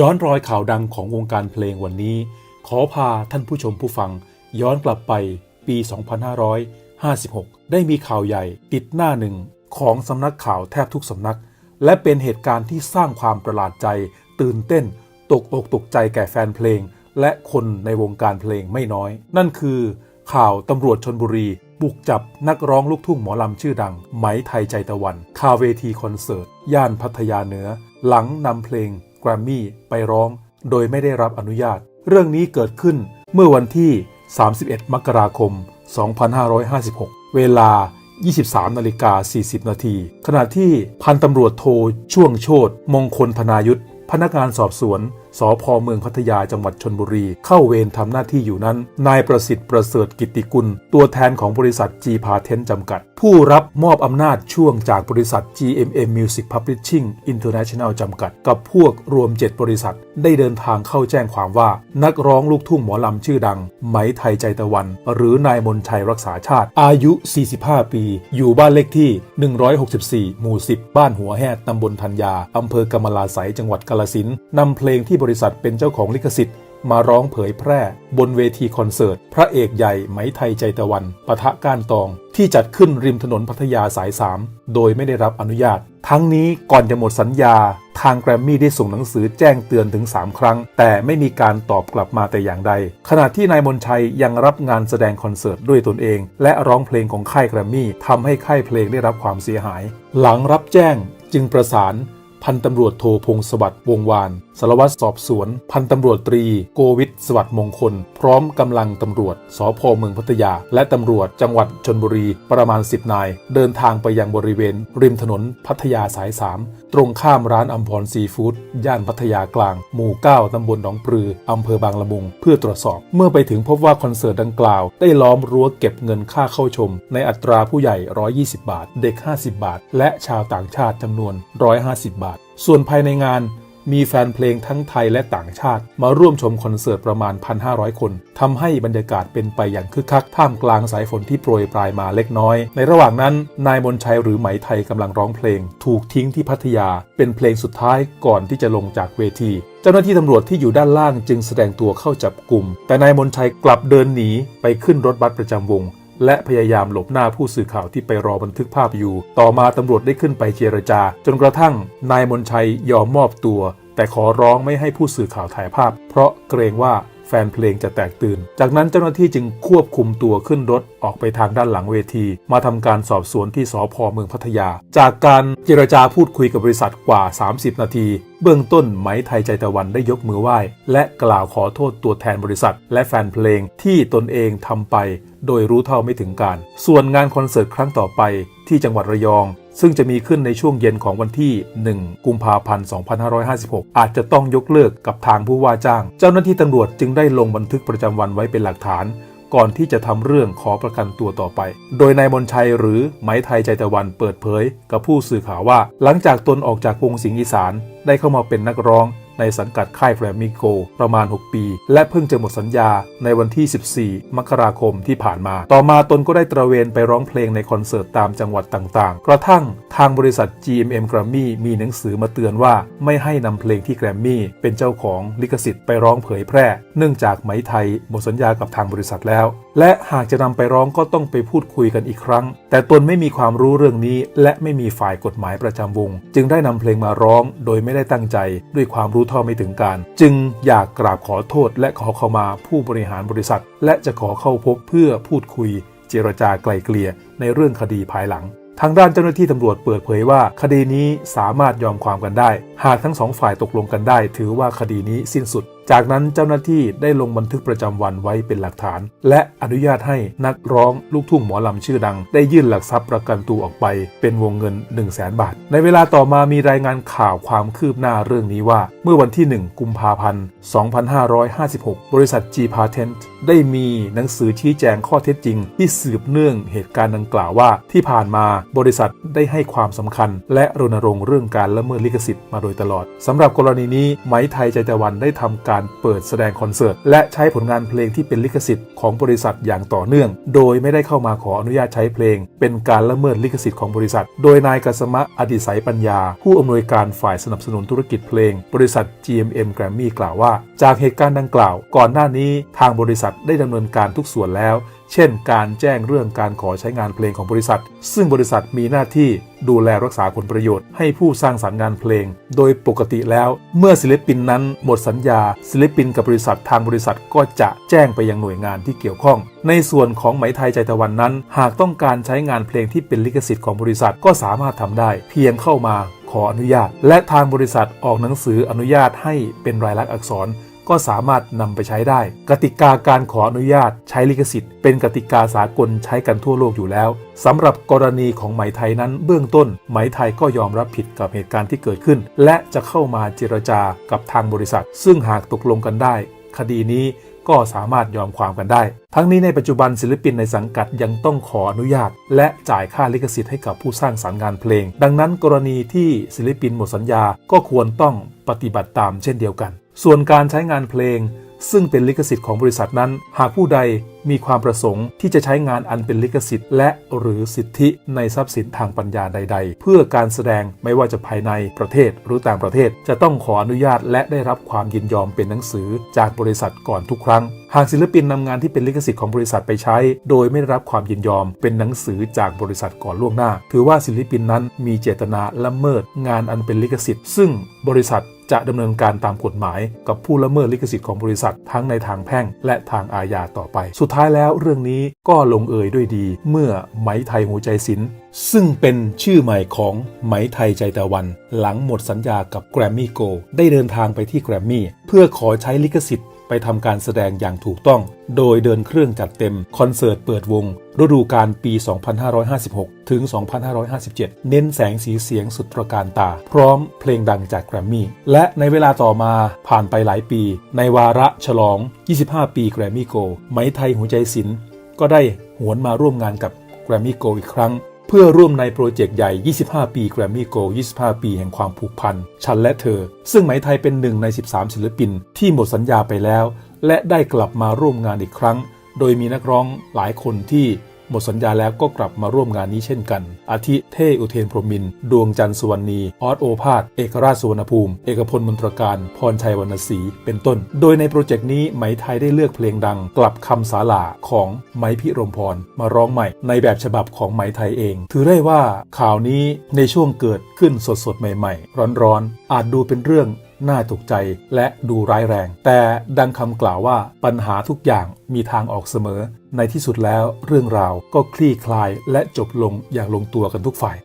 ย้อนรอยข่าวดังของวงการเพลงวันนี้ ขอพาท่านผู้ชมผู้ฟัง ย้อนกลับไปปี 2556 ได้มีข่าวใหญ่ติดหน้าหนึ่งของสำนักข่าวแทบทุกสำนัก และเป็นเหตุการณ์ที่สร้างความประหลาดใจ ตื่นเต้น ตกอกตกใจแก่แฟนเพลง และคนในวงการเพลงไม่น้อย นั่นคือ ข่าวตำรวจชนบุรี บุกจับนักร้องลูกทุ่งหมอลำชื่อดัง ไหมไทยใจตะวัน คาเวทีคอนเสิร์ต ย่านพัทยาเหนือ หลังนำเพลง แกรมมี่ไปร้อง โดยไม่ได้รับอนุญาต เรื่องนี้เกิดขึ้นเมื่อวันที่ 31 มกราคม 2556 เวลา 23นาฬิกา40 นาที ขณะที่พันตำรวจโทช่วงโชตมงคลธนายุทธพนักงานสอบสวน สพเมืองพัทยาจังหวัดชนบุรี เข้าเวรทำหน้าที่อยู่นั้น นายประสิทธิ์ประเสริฐกิติกุล ตัวแทนของบริษัท G p a t e n t จำกัด ผู้รับมอบอำนาจช่วงจากบริษัท GMM Music Publishing International จำกัด กับพวกรวม 7 บริษัท ได้เดินทางเข้าแจ้งความว่า นักร้องลูกทุ่งหมอลำชื่อดัง ไหมไทยใจตะวัน หรือนายมนชัยรักษาชาติ อายุ 45 ปี อยู่บ้านเลขที่ 164 หมู่ 10 บ้านหัวแหดตำบลธัญญาอำเภอกำมะลาไสยจังหวัดกาลสินนำเพลงที่บริษัทเป็นเจ้าของลิขสิทธิ์ มาร้องเผยแพร่ บนเวทีคอนเสิร์ต พระเอกใหญ่ไหมไทยใจตะวันปะทะก้านตอง ที่จัดขึ้นริมถนนพัทยาสาย 3 โดยไม่ได้รับอนุญาต ทั้งนี้ก่อนจะหมดสัญญา ทางแกรมมี่ได้ส่งหนังสือแจ้งเตือนถึง 3 ครั้ง แต่ไม่มีการตอบกลับมาแต่อย่างใด ขณะที่นายมนชัยยังรับงานแสดงคอนเสิร์ตด้วยตนเอง และร้องเพลงของค่ายแกรมมี่ทำให้ค่ายเพลงได้รับความเสียหาย หลังรับแจ้งจึงประสานพันตำรวจโทพงศวัสดิ์วงวาน สารวัตรสอบสวน พันตำรวจตรี โกวิทสวัสดิ์มงคล พร้อมกำลังตำรวจสพเมืองพัทยา และตำรวจจังหวัดชนบุรีประมาณ 10 นาย เดินทางไปยังบริเวณ ริมถนนพัทยาสาย 3 ตรงข้ามร้านอัมพรซีฟู้ดย่านพัทยากลาง หมู่ 9 ตำบลหนองปลืออำเภอบางละมุง เพื่อตรวจสอบ เมื่อไปถึงพบว่าคอนเสิร์ตดังกล่าว ได้ล้อมรั้วเก็บเงินค่าเข้าชม ในอัตราผู้ใหญ่ 120 บาท เด็ก 50 บาท และชาวต่างชาติจำนวน 150 บาท ส่วนภายในงาน มีแฟนเพลงทั้งไทยและต่างชาติ มาร่วมชมคอนเสิร์ตประมาณ 1,500 คนทำให้บรรยากาศเป็นไปอย่างคึกคัก ท่ามกลางสายฝนที่โปรยปลายมาเล็กน้อย ในระหว่างนั้น นายมนชัยหรือไหมไทยกำลังร้องเพลง ถูกทิ้งที่พัทยา เป็นเพลงสุดท้ายก่อนที่จะลงจากเวที เจ้าหน้าที่ตำรวจที่อยู่ด้านล่างจึงแสดงตัวเข้าจับกลุ่ม แต่นายมนชัยกลับเดินหนีไปขึ้นรถบัสประจำวง และพยายามหลบหน้าผู้สื่อข่าวที่ไปรอบันทึกภาพอยู่ ต่อมาตำรวจได้ขึ้นไปเจรจา จนกระทั่งนายมนชัยยอมมอบตัว แต่ขอร้องไม่ให้ผู้สื่อข่าวถ่ายภาพ เพราะเกรงว่า แฟนเพลงจะแตกตื่น จากนั้นเจ้าหน้าที่จึงควบคุมตัวขึ้นรถออกไปทางด้านหลังเวที มาทำการสอบสวนที่สพเมืองพัทยา จากการเจรจาพูดคุยกับบริษัทกว่า 30 นาที เบื้องต้นไหมไทยใจตะวันได้ยกมือไหว้ และกล่าวขอโทษตัวแทนบริษัท และแฟนเพลงที่ตนเองทำไป โดยรู้เท่าไม่ถึงการ ส่วนงานคอนเสิร์ตครั้งต่อไปที่จังหวัดระยอง ซึ่งจะมีขึ้นในช่วงเย็นของวันที่ 1 กุมภาพันธ์ 2556 อาจจะต้องยกเลิกกับทางผู้ว่าจ้าง เจ้าหน้าที่ตำรวจจึงได้ลงบันทึกประจำวันไว้เป็นหลักฐาน ก่อนที่จะทำเรื่องขอประกันตัวต่อไป โดยนายมนชัยหรือไหมไทยใจตะวันเปิดเผย กับผู้สื่อข่าวว่า หลังจากตนออกจากวงสิงห์อีสานได้เข้ามาเป็นนักร้อง ในสังกัดค่ายแฟรมิโก ประมาณ 6 ปี และเพิ่งจะหมดสัญญาในวันที่ 14 มกราคมที่ผ่านมา ต่อมาตนก็ได้ตระเวนไปร้องเพลงในคอนเสิร์ตตามจังหวัดต่างๆ กระทั่งทางบริษัท GMM Grammy มีหนังสือมาเตือนว่าไม่ให้นำเพลงที่แกรมมี่เป็นเจ้าของลิขสิทธิ์ไปร้องเผยแพร่ เนื่องจากไหมไทยหมดสัญญากับทางบริษัทแล้วและหากจะนำไปร้องก็ต้องไปพูดคุยกันอีกครั้ง แต่ตนไม่มีความรู้เรื่องนี้ และไม่มีฝ่ายกฎหมายประจำวง จึงได้นำเพลงมาร้อง โดยไม่ได้ตั้งใจ ด้วยความรู้เท่าไม่ถึงการ จึงอยากกราบขอโทษ และขอเข้ามาผู้บริหารบริษัท และจะขอเข้าพบเพื่อพูดคุย เจรจาไกลเกลี่ยในเรื่องคดีภายหลังทางด้านเจ้าหน้าที่ตำรวจเปิดเผยว่า คดีนี้สามารถยอมความกันได้ หากทั้งสองฝ่ายตกลงกันได้ ถือว่าคดีนี้สิ้นสุดจากนั้นเจ้าหน้าที่ได้ลงบันทึกประจำวันไว้เป็นหลักฐาน และอนุญาตให้นักร้องลูกทุ่งหมอลำชื่อดัง ได้ยื่นหลักทรัพย์ประกันตัวออกไป เป็นวงเงิน 1 0 0 0 0แบาท ในเวลาต่อมามีรายงานข่าวความคืบหน้าเรื่องนี้ว่า เมื่อวันที่ 1 กุมภาพันธ์ 2556 บริษัท G Patent ได้มีหนังสือชี้แจงข้อเท็จจริง ที่สืบเนื่องเหตุการณ์ดังกล่าวว่า ที่ผ่านมาบริษัทได้ให้ความสำคัญ และรณรงค์เรื่องการละเมิดลิขสิทธิ์มาโดยตลอดสำหรับกรณีนี้ไหมไทยใจตะวันได้ทำการการเปิดแสดงคอนเสิร์ต และใช้ผลงานเพลงที่เป็นลิขสิทธิ์ของบริษัทอย่างต่อเนื่อง โดยไม่ได้เข้ามาขออนุญาตใช้เพลง เป็นการละเมิดลิขสิทธิ์ของบริษัท โดยนายกัสมะอดิสัยปัญญา ผู้อำนวยการฝ่ายสนับสนุนธุรกิจเพลง บริษัท GMM Grammy กล่าวว่า จากเหตุการณ์ดังกล่าว ก่อนหน้านี้ทางบริษัทได้ดำเนินการทุกส่วนแล้ว เช่น การแจ้งเรื่องการขอใช้งานเพลงของบริษัท ซึ่งบริษัทมีหน้าที่ดูแลรักษาผลประโยชน์ให้ผู้สร้างสรรค์งานเพลง โดยปกติแล้ว เมื่อศิลปินนั้นหมดสัญญา ศิลปินกับบริษัททางบริษัทก็จะแจ้งไปยังหน่วยงานที่เกี่ยวข้อง ในส่วนของไหมไทยใจตะวันนั้น หากต้องการใช้งานเพลงที่เป็นลิขสิทธิ์ของบริษัทก็สามารถทำได้ เพียงเข้ามาขออนุญาต และทางบริษัทออกหนังสืออนุญาตให้เป็นรายลักษณ์อักษร ก็สามารถนำไปใช้ได้ กติกาการขออนุญาตใช้ลิขสิทธิ์ เป็นกติกาสากลใช้กันทั่วโลกอยู่แล้วสำหรับกรณีของไหมไทยนั้นเบื้องต้น ไหมไทยก็ยอมรับผิดกับเหตุการณ์ที่เกิดขึ้น และจะเข้ามาเจรจากับทางบริษัท ซึ่งหากตกลงกันได้ คดีนี้ก็สามารถยอมความกันได้ ทั้งนี้ในปัจจุบันศิลปินในสังกัดยังต้องขออนุญาต และจ่ายค่าลิขสิทธิ์ให้กับผู้สร้างสรรค์งานเพลง ดังนั้นกรณีที่ศิลปินหมดสัญญาก็ควรต้องปฏิบัติตามเช่นเดียวกัน ส่วนการใช้งานเพลง ซึ่งเป็นลิขสิทธิ์ของบริษัทนั้น หากผู้ใดมีความประสงค์ที่จะใช้งานอันเป็นลิขสิทธิ์ และหรือสิทธิในทรัพย์สินทางปัญญาใด ๆ เพื่อการแสดงไม่ว่าจะภายในประเทศหรือต่างประเทศ จะต้องขออนุญาตและได้รับความยินยอมเป็นหนังสือจากบริษัทก่อนทุกครั้ง หากศิลปินนำงานที่เป็นลิขสิทธิ์ของบริษัทไปใช้ โดยไม่ได้รับความยินยอมเป็นหนังสือจากบริษัทก่อนล่วงหน้า ถือว่าศิลปินนั้นมีเจตนาละเมิดงานอันเป็นลิขสิทธิ์ ซึ่งบริษัท จะดำเนินการตามกฎหมายกับผู้ละเมิดลิขสิทธิ์ของบริษัททั้งในทางแพ่ง และทางอาญาต่อไป สุดท้ายแล้วเรื่องนี้ก็ลงเอยด้วยดี เมื่อไหมไทยหัวใจศิลป์ซึ่งเป็นชื่อใหม่ของไหมไทยใจตะวัน หลังหมดสัญญากับแกรมมี่โกได้เดินทางไปที่แกรมมี่เพื่อขอใช้ลิขสิทธิ์ ไปทำการแสดงอย่างถูกต้อง โดยเดินเครื่องจัดเต็ม คอนเสิร์ตเปิดวง ฤดูกาลปี 2556 ถึง 2557 เน้นแสงสีเสียงสุดตระการตา พร้อมเพลงดังจากแกรมมี่ และในเวลาต่อมาผ่านไปหลายปี ในวาระฉลอง 25 ปีแกรมมี่โกไหมไทยหัวใจศิลป์ก็ได้หวนมาร่วมงานกับแกรมมี่โกอีกครั้ง เพื่อร่วมในโปรเจกต์ใหญ่ 25 ปี Grammy Go 25 ปีแห่งความผูกพัน ฉันและเธอ ซึ่งไหมไทยเป็นหนึ่งใน 13 ศิลปิน ที่หมดสัญญาไปแล้ว และได้กลับมาร่วมงานอีกครั้ง โดยมีนักร้องหลายคนที่ หมดสัญญาแล้วก็กลับมาร่วมงานนี้เช่นกัน อาทิเท่อุเทนพรมิน ดวงจันทร์สุวรรณีออสโอภาสเอกราชสุวรรณภูมิ เอกพลมนตรการ พรชัยวรรณศรี เป็นต้น โดยในโปรเจกต์นี้ไหมไทยได้เลือกเพลงดัง กลับคำสาลาของไหมพิรมพร มาร้องใหม่ ในแบบฉบับของไหมไทยเอง ถือได้ว่าข่าวนี้ในช่วงเกิดขึ้นสดๆใหม่ๆ ร้อนๆ อาจดูเป็นเรื่องน่าตกใจและดูร้ายแรง แต่ดังคำกล่าวว่าปัญหาทุกอย่างมีทางออกเสมอ ในที่สุดแล้วเรื่องราวก็คลี่คลายและจบลงอย่างลงตัวกันทุกฝ่าย